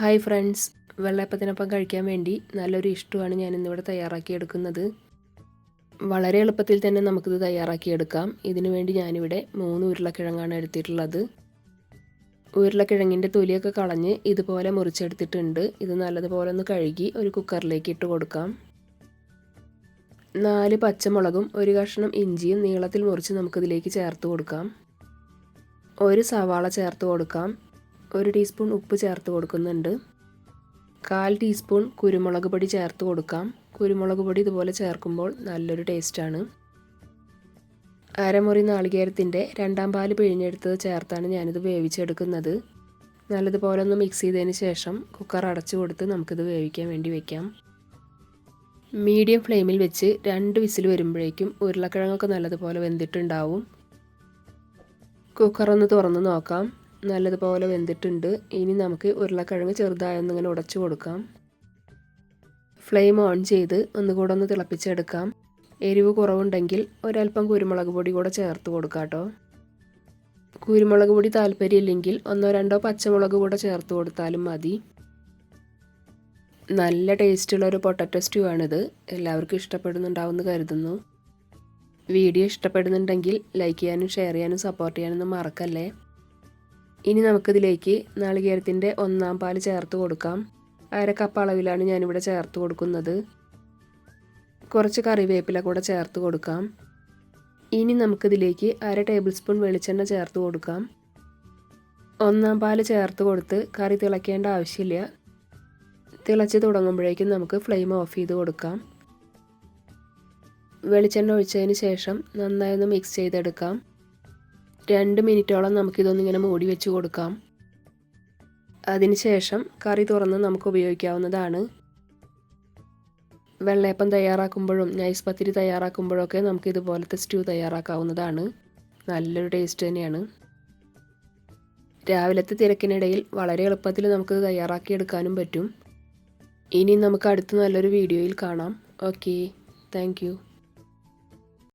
Hi friends. വെള്ളയപ്പത്തിനൊപ്പം കഴിക്കാൻ വേണ്ടി നല്ലൊരു ഇഷ്ടമാണ് ഞാൻ ഇന്നിവിടെ തയ്യാറാക്കിയെടുക്കുന്നത്. വളരെ എളുപ്പത്തിൽ തന്നെ നമുക്കിത് തയ്യാറാക്കിയെടുക്കാം. ഇതിനു വേണ്ടി ഞാനിവിടെ മൂന്ന് ഉരുളക്കിഴങ്ങാണ് എടുത്തിട്ടുള്ളത്. ഉരുളക്കിഴങ്ങിന്റെ തൊലിയൊക്കെ കളഞ്ഞ് ഇതുപോലെ മുറിച്ചെടുത്തിട്ടുണ്ട്. ഇത് നല്ലതുപോലെ ഒന്ന് കഴുകി ഒരു കുക്കറിലേക്ക് ഇട്ട് കൊടുക്കാം. നാല് പച്ചമുളകും ഒരു കഷ്ണം ഇഞ്ചിയും നീളത്തിൽ മുറിച്ച് നമുക്കിതിലേക്ക് ചേർത്ത് കൊടുക്കാം. ഒരു സവാള ചേർത്ത് കൊടുക്കാം. ഒരു ടീസ്പൂൺ ഉപ്പ് ചേർത്ത് കൊടുക്കുന്നുണ്ട്. കാൽ ടീസ്പൂൺ കുരുമുളക് പൊടി ചേർത്ത് കൊടുക്കാം. കുരുമുളക് പൊടി ഇതുപോലെ ചേർക്കുമ്പോൾ നല്ലൊരു ടേസ്റ്റാണ്. അരമുറി നാളികേരത്തിന്റെ രണ്ടാം പാൽ പിഴിഞ്ഞെടുത്തത് ചേർത്താണ് ഞാനിത് വേവിച്ചെടുക്കുന്നത്. നല്ലതുപോലെ ഒന്ന് മിക്സ് ചെയ്തതിന് ശേഷം കുക്കർ അടച്ചു കൊടുത്ത് നമുക്കിത് വേവിക്കാൻ വേണ്ടി വെക്കാം. മീഡിയം ഫ്ലെയിമിൽ വെച്ച് രണ്ട് വിസിൽ വരുമ്പോഴേക്കും ഉരുളക്കിഴങ്ങൊക്കെ നല്ലതുപോലെ വെന്തിട്ടുണ്ടാവും. കുക്കർ ഒന്ന് തുറന്ന് നോക്കാം. നല്ലതുപോലെ വെന്തിട്ടുണ്ട്. ഇനി നമുക്ക് ഉരുളക്കിഴങ്ങ് ചെറുതായൊന്നിങ്ങനെ ഉടച്ചു കൊടുക്കാം. ഫ്ലെയിം ഓൺ ചെയ്ത് ഒന്നുകൂടെ ഒന്ന് തിളപ്പിച്ചെടുക്കാം. എരിവ് കുറവുണ്ടെങ്കിൽ ഒരൽപ്പം കുരുമുളക് പൊടി കൂടെ ചേർത്ത് കൊടുക്കാം കേട്ടോ. കുരുമുളക് പൊടി താല്പര്യമില്ലെങ്കിൽ ഒന്നോ രണ്ടോ പച്ചമുളക് കൂടെ ചേർത്ത് കൊടുത്താലും മതി. നല്ല ടേസ്റ്റുള്ള ഒരു പൊട്ടറ്റോ സ്റ്റൂ ആണിത്. എല്ലാവർക്കും ഇഷ്ടപ്പെടുന്നുണ്ടാവുമെന്ന് കരുതുന്നു. വീഡിയോ ഇഷ്ടപ്പെടുന്നുണ്ടെങ്കിൽ ലൈക്ക് ചെയ്യാനും ഷെയർ ചെയ്യാനും സപ്പോർട്ട് ചെയ്യാനൊന്നും മറക്കല്ലേ? ഇനി നമുക്കിതിലേക്ക് നാളികേരത്തിന്റെ ഒന്നാം പാൽ ചേർത്ത് കൊടുക്കാം. അര കപ്പ് അളവിലാണ് ഞാനിവിടെ ചേർത്ത് കൊടുക്കുന്നത്. കുറച്ച് കറിവേപ്പില കൂടെ ചേർത്ത് കൊടുക്കാം. ഇനി നമുക്കിതിലേക്ക് അര ടേബിൾ സ്പൂൺ വെളിച്ചെണ്ണ ചേർത്ത് കൊടുക്കാം. ഒന്നാം പാൽ ചേർത്ത് കൊടുത്ത് കറി തിളയ്ക്കേണ്ട ആവശ്യമില്ല. തിളച്ച് തുടങ്ങുമ്പോഴേക്കും നമുക്ക് ഫ്ലെയിം ഓഫ് ചെയ്ത് കൊടുക്കാം. വെളിച്ചെണ്ണ ഒഴിച്ചതിന് ശേഷം നന്നായി ഒന്ന് മിക്സ് ചെയ്തെടുക്കാം. രണ്ട് മിനിറ്റോളം നമുക്കിതൊന്നിങ്ങനെ മൂടി വെച്ച് കൊടുക്കാം. അതിനുശേഷം കറി തുറന്ന് നമുക്ക് ഉപയോഗിക്കാവുന്നതാണ്. വെള്ളയപ്പം തയ്യാറാക്കുമ്പോഴും നൈസ് പത്തിരി തയ്യാറാക്കുമ്പോഴൊക്കെ നമുക്ക് ഇതുപോലത്തെ സ്റ്റൂ തയ്യാറാക്കാവുന്നതാണ്. നല്ലൊരു ടേസ്റ്റ് തന്നെയാണ്. രാവിലത്തെ തിരക്കിനിടയിൽ വളരെ എളുപ്പത്തിൽ നമുക്കിത് തയ്യാറാക്കിയെടുക്കാനും പറ്റും. ഇനി നമുക്ക് അടുത്ത നല്ലൊരു വീഡിയോയിൽ കാണാം. ഓക്കെ. താങ്ക്